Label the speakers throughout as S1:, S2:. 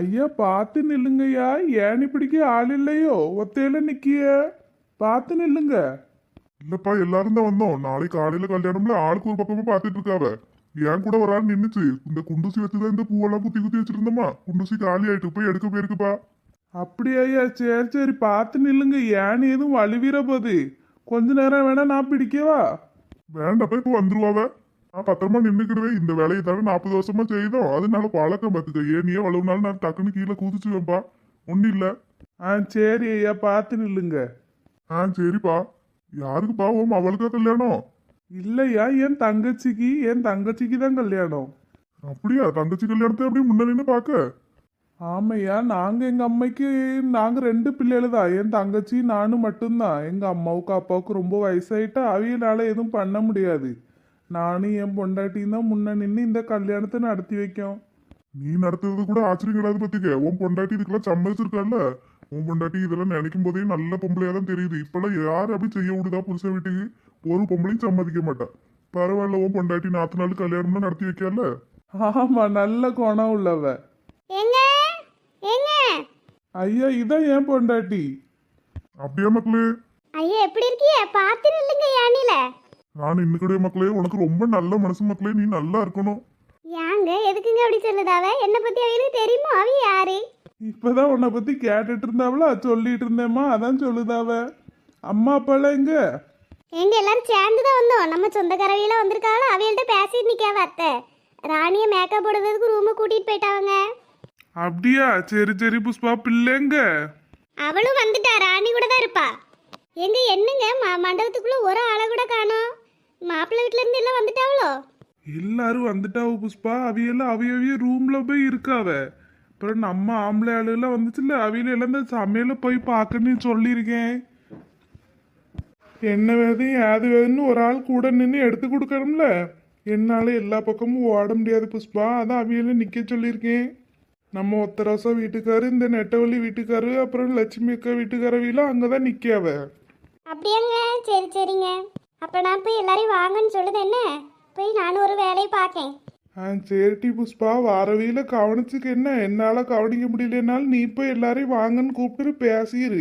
S1: ஐயா பார்த்து நில்லுங்கய்யா. ஏணி பிடிக்க ஆள் இல்லையோ? ஒத்தையில நிக்கிய. பார்த்து நில்லுங்க.
S2: இல்லப்பா எல்லாரும் தான் வந்தோம். நாளைக்கு காலையில கல்யாணம்ல ஆளுக்கு ஒரு பக்கமா பாத்துட்டு இருக்காவ. என் கூட ஒரு ஆள் நின்னுச்சு. இந்த குண்டூசி வச்சுதான் இந்த பூவெல்லாம் குத்தி குத்தி வச்சிருந்தோமா? குண்டூசி காலி ஆயிட்டு போய் எடுக்க போயிருக்குப்பா.
S1: அப்படியா ஐயா சரி சரி பார்த்து நில்லுங்க. ஏணி எதுவும் வலுவிற போகுது கொஞ்ச நேரம் வேணா நான் பிடிக்கவா?
S2: வேண்டாப்பா இப்போ வந்துருவாவ. நான் பத்திரமா நின்னுக்கிடுவேன் இந்த வேலையை தானே நாற்பது வருஷமா செய்தோம். அதனால பழக்கம் பார்த்துக்க. ஏனியே வளவுனாலும் நான் டக்குன்னு கீழே குதிச்சுவேன்ப்பா ஒன்றும் இல்லை.
S1: ஆ சரி ஐயா பார்த்து நில்லுங்க.
S2: ஆ சரிப்பா. யாருக்குப்பா ஓம் அவளுக்கா கல்யாணம்?
S1: இல்லையா என் தங்கச்சிக்கு? என் தங்கச்சிக்கு தான் கல்யாணம்.
S2: அப்படியா? தங்கச்சி கல்யாணத்தை அப்படியே முன்ன நின்று பார்க்க?
S1: ஆமையா நாங்க எங்க அம்மைக்கு நாங்க ரெண்டு பிள்ளைகள் தான். என் தங்கச்சி நானும் மட்டும்தான். எங்க அம்மாவுக்கு அப்பாவுக்கு ரொம்ப வயசாயிட்டா அவியனால எதுவும் பண்ண முடியாது. நானும் என் பொண்டாட்டியும் தான் முன்ன நின்று இந்த கல்யாணத்தை நடத்தி வைக்கோம்.
S2: நீ நடத்துறது கூட ஆச்சரியம் கிடையாது பத்திக்க. உன் பொண்டாட்டி இதுக்கெல்லாம் சம்மதிச்சிருக்கால உன் பொண்டாட்டி இதெல்லாம் நினைக்கும் போதே நல்ல பொம்பளையா தான் தெரியுது. இப்பெல்லாம் யார் அப்படி செய்ய விடுதா புருஷன் வீட்டுக்கு? ஒரு பொம்பளையும் சம்மதிக்க மாட்டா. பரவாயில்ல உன் பொண்டாட்டி நாத்து நாள் கல்யாணம்லாம் நடத்தி வைக்கல?
S1: ஆமா நல்ல குணம் உள்ளவ.
S3: ஏங்க ஏங்க
S1: ஐயா இதான் என் பொண்டாட்டி.
S2: அப்படியே மக்களே?
S3: ஐயா எப்படி இருக்கீங்க பார்த்து நில்லுங்க யானில
S2: நான் இன்னைக்குடைய மக்களே உனக்கு ரொம்ப நல்ல மனசு மக்களே நீ நல்லா இருக்கணும்.
S3: ஏங்க எதுக்குங்க அப்படி சொல்லுதாவ? என்னை பத்தி அவங்களுக்கு தெரியுமோ? அவ யாரு?
S1: இப்பதான் உன்னை பத்தி கேட்டுட்டு இருந்தாவளா சொல்லிட்டு இருந்தேம்மா அதான் சொல்லுதாவ. அம்மா அப்பாலாம் எங்க?
S3: எங்க எல்லாரும் சேர்ந்து தான் வந்தோம். நம்ம சொந்தக்காரவியில வந்திருக்காளோ? அவைகள்ட்ட பேசிட்டு நிக்காவ அத்தை. ராணிய மேக்கப் போடுறதுக்கு ரூமு கூட்டிட்டு போயிட்டாங்க
S1: அப்படியா? சரி சரி புஷ்பா பிள்ளைங்க
S3: அவளும் வந்துட்டா. ராணி கூட தான் இருப்பா. எங்க என்னங்க? ம- மண்டபத்துக்குள்ள ஒரு ஆளை கூட காணோம். மாப்பிள்ளை வீட்ல இருந்து எல்லாம் வந்துட்டாவளோ?
S1: எல்லாரும் வந்துட்டாவ புஷ்பா? அவியெல்லாம் அவிய ரூம்ல போய் இருக்காவ. அப்புறம் நம்ம ஆம்பளை ஆளுலாம் வந்துச்சுல்ல அவியில எல்லாம் இந்த சமையல போய் பார்க்கன்னு சொல்லியிருக்கேன். என்ன வேதையும் ஏது வேதுன்னு ஒரு ஆள் கூட நின்று எடுத்து கொடுக்கணும்ல. என்னால எல்லா பக்கமும் ஓட முடியாது புஷ்பா. அதான் அவியில நிக்க சொல்லியிருக்கேன். நம்ம ஒத்தராசா வீட்டுக்காரு இந்த நெட்டவள்ளி வீட்டுக்காரு அப்புறம் லட்சுமி அக்கா வீட்டுக்காரவிலாம் அங்கதான் நிக்காவ.
S3: அப்படியாங்க? சரி சரிங்க. அப்ப நான் போய் எல்லாரையும் வாங்கன்னு சொல்லுது என்ன? போய் நானும் ஒரு வேலையை பார்க்கேன்.
S1: ஆ சரிட்டி புஷ்பா வாரவியில கவனிச்சுக்க என்ன? என்னால கவனிக்க முடியலனாலும் நீ போய் எல்லாரையும் வாங்கன்னு கூப்பிட்டு பேசிடு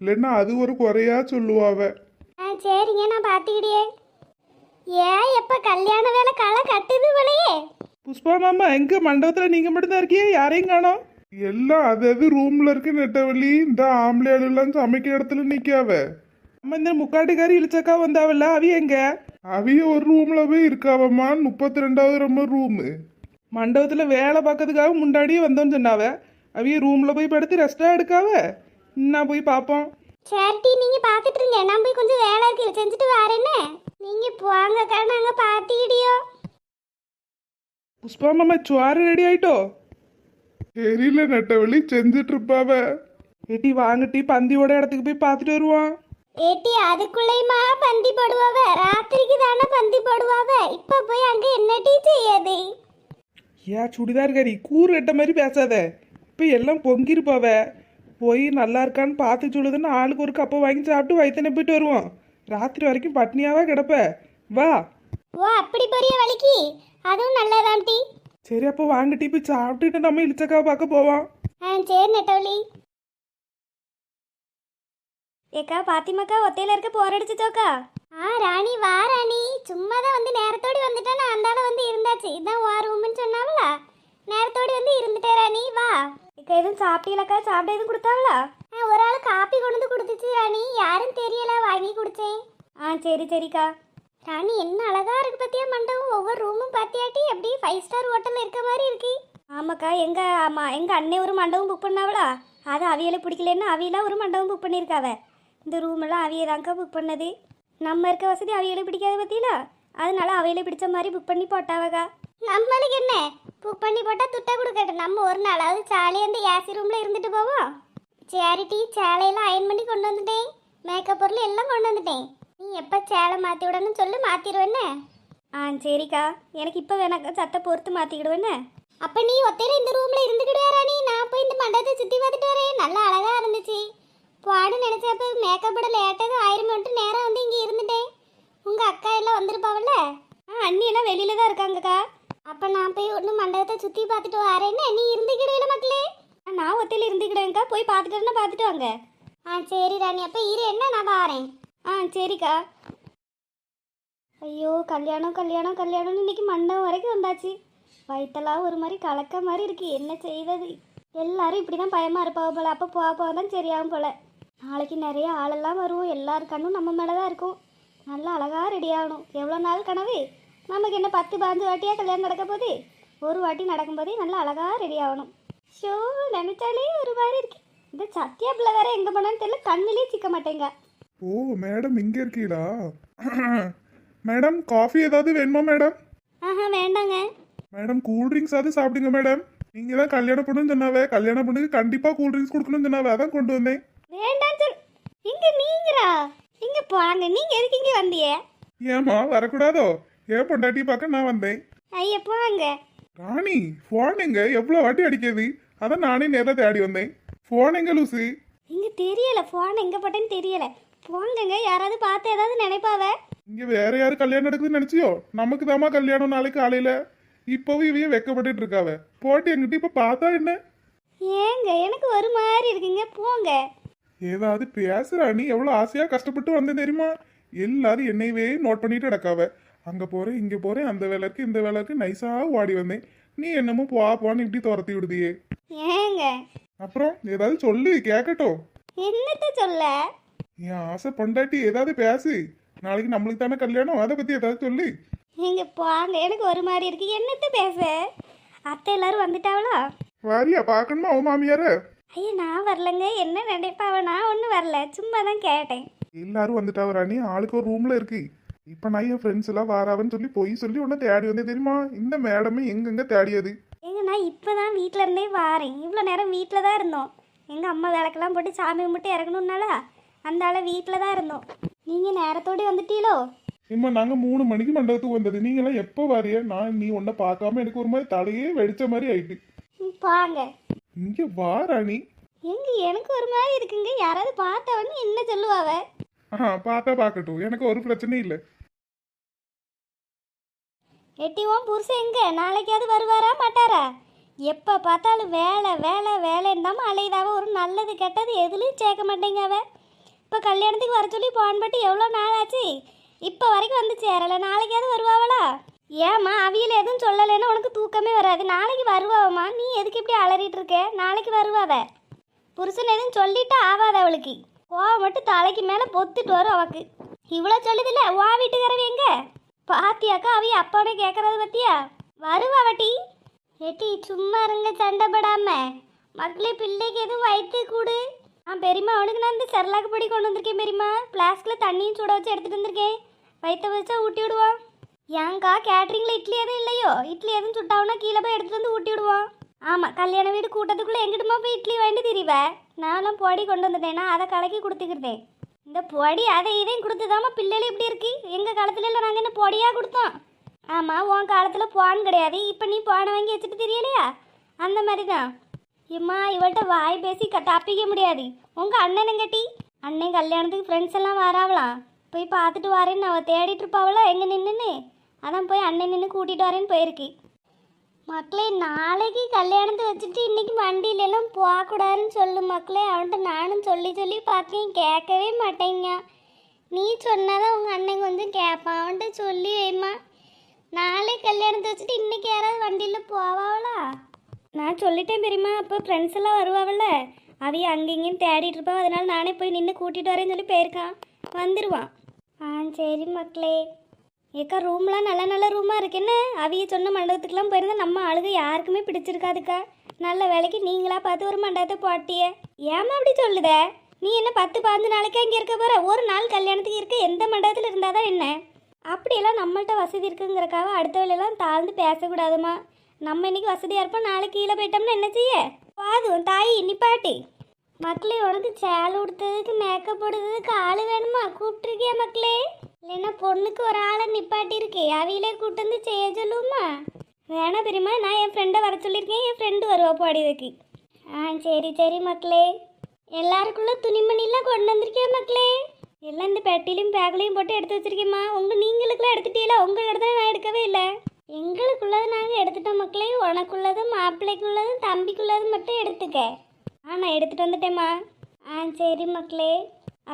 S1: இல்லைன்னா அது ஒரு குறையா சொல்லுவாவ.
S3: ஆ சரிங்க நான் பார்த்துக்கிட்டே. ஏன் எப்ப கல்யாண வேலை களை கட்டுது போலயே?
S1: புஷ்பா மாமா எங்க மண்டபத்துல நீங்க மட்டும் தான் இருக்கீங்க? யாரையும் காணோம்? எல்லாம் அது அது ரூம்ல இருக்கு நெட்டவள்ளி இந்த ஆம்பளை எல்லாம் சமைக்கிற இடத்துல நிக்காவ. நம்ம இந்த முக்காட்டுக்காரி இழிச்சக்கா வந்தாவல்ல? அவி எங்க? அவிய ஒரு ரூம்ல போய் இருக்காவம்மா முப்பத்தி ரெண்டாவது ரொம்ப ரூமு மண்டபத்துல வேலை பார்க்கறதுக்காக முன்னாடியே வந்தோன்னு சொன்னாவ? அவிய ரூம்ல போய் படுத்து ரெஸ்டா எடுக்காவ? நான் போய் பார்ப்போம்
S3: சரிட்டி நீங்க பார்த்துட்டு இருங்க. நான் போய் கொஞ்சம் வேலை இருக்கு செஞ்சுட்டு வரேன்னு நீங்க போங்கக்கா நாங்க பார்த்துக்கிடியோ.
S1: புஷ்பா மாமா சுவாறு ரெடி ஆயிட்டோ? தெரியல நெட்டவள்ளி செஞ்சுட்டு இருப்பாவ. ஏட்டி வாங்கட்டி பந்தியோட இடத்துக்கு போய் பார்த்துட்டு வருவான்
S3: ஏட்டி அதுக்குள்ளேயுமா பந்தி போடுவாவ? ராத்திரிக்கு தானே பந்தி போடுவாவ? இப்ப போய் அங்க என்ன டீ செய்யாது
S1: ஏன் சுடிதார் கறி கூறு கட்ட மாதிரி பேசாத. இப்போ எல்லாம் பொங்கிருப்பாவ. போய் நல்லா இருக்கான்னு பார்த்து சொல்லுதுன்னு ஆளுக்கு ஒரு கப்பை வாங்கி சாப்பிட்டு வயிற்றுன போயிட்டு வருவோம். ராத்திரி வரைக்கும் பட்னியாவா கிடப்ப? வா.
S3: ஓ அப்படி பெரிய வலிக்கு அதுவும் நல்லதான் டீ.
S1: சரி அப்போ வாங்கட்டி போய் சாப்பிட்டுட்டு நம்ம இளிச்சக்காவை பார்க்க போவோம்.
S3: ஆ சரி நெட்டவழி ஏக்கா பாத்திமாக்கா ஒத்தையில இருக்க போர் அடிச்சுச்சோக்கா ஆ ராணி வா ராணி. சும்மா தான் வந்து நேரத்தோடி வந்துட்டா நான் அந்தால வந்து இருந்தாச்சு. இதான் வா ரூம்னு சொன்னாவல நேரத்தோடி வந்து இருந்துட்டே ராணி. வா. ஏக்கா எதுவும் சாப்பிட்டீங்களக்கா? சாப்பிட எதுவும் கொடுத்தாவளா? ஆ ஒரு ஆள் காப்பி கொண்டு வந்து கொடுத்துச்சு ராணி. யாரும் தெரியல வாங்கி குடிச்சேன். ஆ சரி சரிக்கா. ராணி என்ன அழகா இருக்கு பத்தியா மண்டபம்? ஒவ்வொரு ரூமும் பாத்தியாட்டி அப்படியே ஃபைவ் ஸ்டார் ஹோட்டல்ல இருக்க மாதிரி இருக்கு. ஆமாக்கா எங்க ஆமா எங்க அண்ணே ஒரு மண்டபம் புக் பண்ணாவளா? அது அவியலை பிடிக்கலன்னு அவியெல்லாம் ஒரு மண்டபம் புக் பண்ணியிருக்காவ. இந்த ரூம் எல்லாம் அவிய தாங்க புக் பண்ணது. நம்ம இருக்க வசதி அவையில பிடிக்காத பத்தியில அதனால அவையில பிடிச்ச மாதிரி புக் பண்ணி போட்டாவக்கா நம்மளுக்கு என்ன? புக் பண்ணி போட்டால் துட்டை கொடுக்கட்டும். நம்ம ஒரு நாளாவது சாலையை அந்த ஏசி ரூமில் இருந்துட்டு போவோம். சேரிட்டி சேலையெல்லாம் அயன் பண்ணி கொண்டு வந்துட்டேன். மேக்கப் பொருள் எல்லாம் கொண்டு வந்துட்டேன். நீ எப்போ சேலை மாற்றி விடணும்னு சொல்லி மாற்றிடுவேன்னு ஆ சரிக்கா. எனக்கு இப்போ வேணாக்கா சட்டை பொறுத்து மாற்றிக்கிடுவேன்னு அப்போ நீ ஒத்தையில இந்த ரூமில் இருந்துக்கிட்டு ராணி நான் போய் இந்த மண்டபத்தை சுற்றி பார்த்துட்டு வரேன். நல்லா அழகாக இருந்துச்சு. பாடு நினச்சப்ப லேட்டாக ஆயிரம் மட்டும் நேரம் வந்து இங்கே இருந்துட்டேன் உங்கள் அக்கா எல்லாம் வந்திருப்பாவில்ல? ஆ அண்ணி எல்லாம் வெளியில தான் இருக்காங்கக்கா. அப்போ நான் போய் ஒன்று மண்டபத்தை சுற்றி பார்த்துட்டு வரேன்னு நீ இருந்துக்கிடுவில மக்களே. நான் ஒத்தையில் இருந்துக்கிட்டேங்க்கா போய் பார்த்துட்டு பார்த்துட்டு வாங்க. ஆ சரி ராணி. அப்போ இரு என்ன நான் பாறேன் ஆ சரிக்கா. ஐயோ கல்யாணம் கல்யாணம் கல்யாணம்னு இன்னைக்கு மண்டபம் வரைக்கும் வந்தாச்சு. வயிற்றெல்லாம் ஒரு மாதிரி கலக்க மாதிரி இருக்கு. என்ன செய்வது? எல்லாரும் இப்படி தான் பயமாக இருப்பாங்க போல். அப்போ போக போக தான் சரியாகும் போல. நாளைக்கு நிறைய ஆளெல்லாம் வருவோம். எல்லார் கண்ணும் நம்ம மேலே தான் இருக்கும். நல்லா அழகாக ரெடி ஆகணும். எவ்வளோ நாள் கனவு? நமக்கு என்ன பத்து பாஞ்சு வாட்டியாக கல்யாணம் நடக்க போகுது? ஒரு வாட்டி நடக்கும்போதே நல்லா அழகாக ரெடி ஆகணும். ஷோ நினைச்சாலே ஒரு மாதிரி இருக்கு. இந்த சத்யா பிள்ளை வேற எங்கே போனான்னு தெரியல. கண்ணுலேயே சிக்க மாட்டேங்க.
S1: ஓ மேடம் இங்க இருக்கீங்களா மேடம் காஃபி ஏதாவது வேணுமா மேடம்?
S3: ஆஹா வேண்டாங்க.
S1: மேடம் கூல் ட்ரிங்க்ஸ் ஆவது சாப்பிடுங்க மேடம். நீங்க தான் கல்யாணம் பண்ணுன்னு சொன்னாவே கல்யாணம் பண்ணுக்கு கண்டிப்பா கூல் ட்ரிங்க்ஸ் கொடுக்கணும்னு சொன்னாவே அதான் கொண்டு வந்தேன்.
S3: வேண்டாம் சொல். இங்க நீங்களா இங்க போங்க. நீங்க எதுக்கு இங்க வந்தியே
S1: ஏமா வரக்கூடாதோ? ஏன் பொண்டாட்டி பார்க்க நான் வந்தேன்.
S3: ஐயா போங்க.
S1: ராணி ஃபோன் எங்க? எவ்வளோ வாட்டி அடிக்குது அதான் நானே நேரில் தேடி வந்தேன். எங்க லூசு?
S3: இங்க தெரியல. போன் எங்க போட்டேன்னு தெரியல. போங்கங்க. யாராவது பார்த்து ஏதாவது நினைப்பாவ?
S1: இங்க வேற யாரு கல்யாணம் நடக்குதுன்னு நினைச்சியோ? நமக்கு தாமா கல்யாணம் நாளைக்கு காலையில. இப்போவும் இவைய வெக்கப்பட்டுட்டு இருக்காவ. போட்டு எங்கிட்ட இப்ப பார்த்தா என்ன?
S3: ஏங்க எனக்கு ஒரு மாதிரி இருக்குங்க. போங்க.
S1: ஏதாவது பேசுறா நீ? எவ்வளவு ஆசையா கஷ்டப்பட்டு வந்தேன் தெரியுமா? எல்லாரும் என்னையவே நோட் பண்ணிட்டு நடக்காவ. அங்க போறேன் இங்க போறேன் அந்த வேலை இருக்கு இந்த வேலை இருக்கு நைஸா ஓடி வந்தேன். நீ என்னமோ போ போன்னு இப்படி துரத்தி விடுதியே.
S3: ஏங்க?
S1: அப்புறம் ஏதாவது சொல்லு கேட்கட்டும்
S3: என்னத்த சொல்ல?
S1: என் ஆசை பொண்டாட்டி ஏதாவது பேசு. நாளைக்கு நம்மளுக்கு தானே கல்யாணம் அதை பத்தி ஏதாவது சொல்லு.
S3: நீங்க போங்க எனக்கு ஒரு மாதிரி இருக்கு. என்னத்த பேச அத்தை எல்லாரும் வந்துட்டாவளா?
S1: வாரியா பார்க்கணுமா உன் மாமியார?
S3: ஐயா நான் வரலங்க. என்ன நினைப்பாவ நான் ஒன்றும் வரல. சும்மா தான் கேட்டேன்.
S1: எல்லாரும் வந்துட்டாவ ராணி. ஆளுக்கு ஒரு ரூம்ல இருக்கு. இப்ப நான் என் ஃப்ரெண்ட்ஸ் எல்லாம் வாராவன்னு சொல்லி போய் சொல்லி உன்னை தேடி வந்தேன். தெரியுமா? இந்த மேடமே எங்கெங்க தேடியது?
S3: ஏங்க நான் இப்போ தான் வீட்டில் இருந்தே வாரேன். இவ்வளோ நேரம் வீட்டில் தான் இருந்தோம். எங்கள் அம்மா விளக்கெல்லாம் போட்டு சாமி கும்பிட்டு இறங்கணும்னால அந்த ஆளை வீட்டில் தான் இருந்தோம். நீங்கள் நேரத்தோடு வந்துட்டீங்களோ
S1: இம்மா நாங்க மூணு மணிக்கு மண்டபத்துக்கு வந்தது. நீங்க எல்லாம் எப்போ வாரிய நான் நீ உன்னை பார்க்காம எனக்கு ஒரு மாதிரி தலையே வெடிச்ச மாதிரி ஆயிட்டு.
S3: ம், வாங்க
S1: இங்க வா ராணி.
S3: எங்க எனக்கு ஒரு மாதிரி இருக்குங்க. யாராவது பார்த்தவொடனே என்ன சொல்லுவாவ?
S1: ஆ பார்த்தா பார்க்கட்டும். எனக்கு ஒரு பிரச்சனையும் இல்லை.
S3: எட்டிவோம் புருஷன் எங்க? நாளைக்காவது வருவாரா மாட்டாரா? எப்போ பார்த்தாலும் வேலை வேலை வேலைன்னு அலையுதாவ ஒரு நல்லது கெட்டது எதுலையும் சேர்க்க மாட்டேங்க அவ. இப்போ கல்யாணத்துக்கு வர சொல்லி போன் பட்டு எவ்வளோ நாள் ஆச்சு இப்போ வரைக்கும் வந்து சேரலை நாளைக்காவது வருவாவளா? ஏம்மா அவியில் எதுவும் சொல்லலைன்னா உனக்கு தூக்கமே வராது. நாளைக்கு வருவாவம்மா. நீ எதுக்கு இப்படி அலறிட்டு இருக்க? நாளைக்கு வருவாவ. புருஷன் எதுவும் சொல்லிட்டு ஆவாத அவளுக்கு. கோவம் மட்டும் தலைக்கு மேலே பொத்துட்டு வரும் அவக்கு. இவ்வளோ சொல்லுதில்ல? வா வீட்டுக்காரவி எங்க? பாத்தியாக்கா அவி அப்பாவோட கேட்கறது பத்தியா? வருவாவட்டி ஏட்டி சும்மா இருங்க சண்டை படாம. மக்களே பிள்ளைக்கு எதுவும் வயிற்று கூடு. ஆ பெரியம்மா அவனுக்கு நான் இந்த செரலாக்கு பொடி கொண்டு வந்திருக்கேன் பெரியம்மா. பிளாஸ்கில் தண்ணியும் சூட வச்சு எடுத்துகிட்டு வந்திருக்கேன். வயிற்ற வச்சா ஊட்டி விடுவான் ஏங்கா கேட்ரிங்கில் இட்லி எதுவும் இல்லையோ? இட்லி எதுவும் சுட்டாவுனா கீழே போய் எடுத்துட்டு வந்து ஊட்டி விடுவான் ஆமாம் கல்யாண வீடு கூட்டத்துக்குள்ளே எங்கிட்டுமா போய் இட்லி வாங்கிட்டு திரிவ? நானும் பொடி கொண்டு வந்துட்டேன்னா அதை கலக்கி கொடுத்துக்கிட்டேன். இந்த பொடி அதை இதையும் கொடுத்துதாம்மா பிள்ளைகள் இப்படி இருக்கு? எங்கள் காலத்துல எல்லாம் நாங்கள் என்ன பொடியாக கொடுத்தோம்? ஆமாம் உன் காலத்தில் போன் கிடையாது. இப்போ நீ போனை வாங்கி வச்சுட்டு தெரியலையா? அந்த மாதிரி தான் இம்மா இவள்கிட்ட வாய் பேசி க தப்பிக்க முடியாது. உங்கள் அண்ணனுங்கட்டி அண்ணன் கல்யாணத்துக்கு ஃப்ரெண்ட்ஸ் எல்லாம் வராவலாம். போய் பார்த்துட்டு வரேன்னு அவள் தேடிட்டு இருப்பாவளா எங்கே நின்றுன்னு அதான் போய் அண்ணன் நின்று கூட்டிகிட்டு வரேன்னு போயிருக்கு. மக்களே நாளைக்கு கல்யாணத்தை வச்சுட்டு இன்னைக்கு வண்டியில எல்லாம் போகக்கூடாதுன்னு சொல்லு மக்களே. அவன்கிட்ட நானும் சொல்லி சொல்லி பார்த்தேன் கேட்கவே மாட்டேங்க. நீ சொன்னாதான் உங்கள் அண்ணன் கொஞ்சம் கேட்பான். அவன்கிட்ட சொல்லி வைம்மா. நாளே கல்யாணத்தை வச்சுட்டு இன்னைக்கு யாராவது வண்டியில் போவாவளா? நான் சொல்லிட்டேன் பெரியம்மா. அப்போ ஃப்ரெண்ட்ஸ் எல்லாம் வருவாவில்ல. அவைய அங்கேயும் தேடிட்டு இருப்பா. அதனால நானே போய் நின்று கூட்டிகிட்டு வரேன்னு சொல்லி போயிருக்கான். வந்துடுவான் ஆ சரி மக்களே. ஏக்கா ரூம்லாம் நல்ல நல்ல ரூமாக இருக்குன்னு அவிய சொன்ன மண்டபத்துக்குலாம் போயிருந்தா நம்ம ஆளுங்க யாருக்குமே பிடிச்சிருக்காதுக்கா. நல்ல வேலைக்கு நீங்களா பார்த்து ஒரு மண்டபத்தை போட்டிய. ஏமா அப்படி சொல்லுத? நீ என்ன பத்து பதினஞ்சு நாளைக்கு அங்கே இருக்க போற? ஒரு நாள் கல்யாணத்துக்கு இருக்க எந்த மண்டபத்தில் இருந்தால் தான் என்ன? அப்படியெல்லாம் நம்மள்ட்ட வசதி இருக்குங்கிறக்காக அடுத்த வேலையெல்லாம் தாழ்ந்து பேசக்கூடாதுமா. நம்ம இன்னைக்கு வசதியாக இருப்போம் நாளைக்கு கீழே போயிட்டோம்னா என்ன செய்ய? பாதுவோம் தாய் நிப்பாட்டி மக்களே உனக்கு சேலை உடுத்ததுக்கு மேக்கப் போடுறதுக்கு ஆள் வேணுமா? கூப்பிட்டுருக்கியா மக்களே? இல்லைன்னா பொண்ணுக்கு ஒரு ஆளை நிப்பாட்டியிருக்கே. அவையிலே கூட்டு வந்து செய்ய சொல்லுவோமா வேணா பெரியம்மா நான் என் ஃப்ரெண்டை வர சொல்லியிருக்கேன். என் ஃப்ரெண்டு வருவா பாடியதுக்கு ஆ சரி சரி மக்களே. எல்லாருக்குள்ள துணிமணிலாம் கொண்டு வந்திருக்கியா மக்களே? எல்லாம் இந்த பெட்டிலையும் பேக்லையும் போட்டு எடுத்து வச்சிருக்கேம்மா. உங்க நீங்களுக்குலாம் எடுத்துட்டீங்களா? உங்க இடத்துல நான் எடுக்கவே இல்லை. எங்களுக்குள்ளது நாங்கள் எடுத்துட்டோம் மக்களே. உனக்குள்ளதும் மாப்பிள்ளைக்குள்ளதும் தம்பிக்குள்ளதும் மட்டும் எடுத்துக்க. ஆ நான் எடுத்துட்டு வந்துட்டேம்மா. ஆ சரி மக்களே.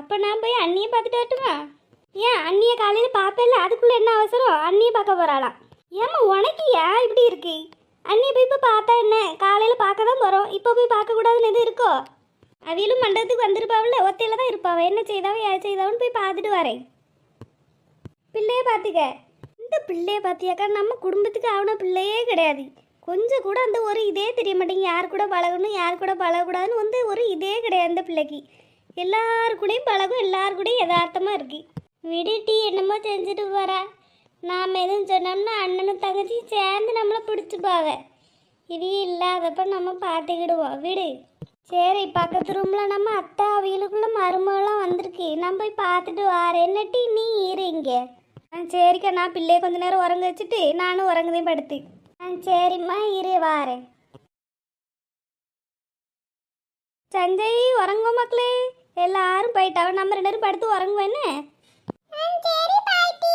S3: அப்போ நான் போய் அண்ணியை பார்த்துட்டு வரட்டுமா? ஏன் அண்ணியை காலையில் பார்ப்பேன்ல? அதுக்குள்ளே என்ன அவசரம்? அண்ணியை பார்க்க போகிறாளாம் ஏம்மா உனக்கு ஏன் இப்படி இருக்கு? அண்ணியை போய் இப்போ பார்த்தா என்ன? காலையில் பார்க்க தான் போகிறோம் இப்போ போய் பார்க்கக்கூடாதுன்னு எதுவும் இருக்கோ? அவியலும் மண்டபத்துக்கு வந்திருப்பாவில்ல? ஒத்தையில தான் இருப்பாவ. என்ன செய்தாவோ யார் செய்தாவன்னு போய் பார்த்துட்டு வரேன். பிள்ளைய பார்த்துக்க. இந்த பிள்ளைய பார்த்தியாக்கா? நம்ம குடும்பத்துக்கு ஆவன பிள்ளையே கிடையாது. கொஞ்சம் கூட அந்த ஒரு இதே தெரிய மாட்டேங்குது. யார் கூட பழகணும் யார் கூட பழகக்கூடாதுன்னு வந்து ஒரு இதே கிடையாது அந்த பிள்ளைக்கு. எல்லாருக்கூடையும் பழகும் எல்லாருக்கூடையும் கூடயும் யதார்த்தமாக இருக்குது விடு டீ என்னமோ செஞ்சுட்டு போகிறா நாம் எதுவும் சொன்னோம்னா அண்ணனும் தங்கச்சி சேர்ந்து நம்மளை பிடிச்சிப்பாவ இது இல்லாதப்ப நம்ம பார்த்துக்கிடுவோம் விடு. சரி பக்கத்து ரூமில் நம்ம அத்தை அவியலுக்குள்ள மருமகளாம் வந்திருக்கு. நான் போய் பார்த்துட்டு வரேன். என்னட்டி நீ இரு இங்கே. ஆ சரிக்கா. நான் பிள்ளைய கொஞ்ச நேரம் உறங்க வச்சுட்டு நானும் உறங்குதையும் படுத்து. ஆ சரிம்மா இரு வாரேன். சஞ்சய் உறங்கும் மக்களே. எல்லாரும் போயிட்டாவ நம்ம ரெண்டு பேரும் படுத்து தேடி பாட்டி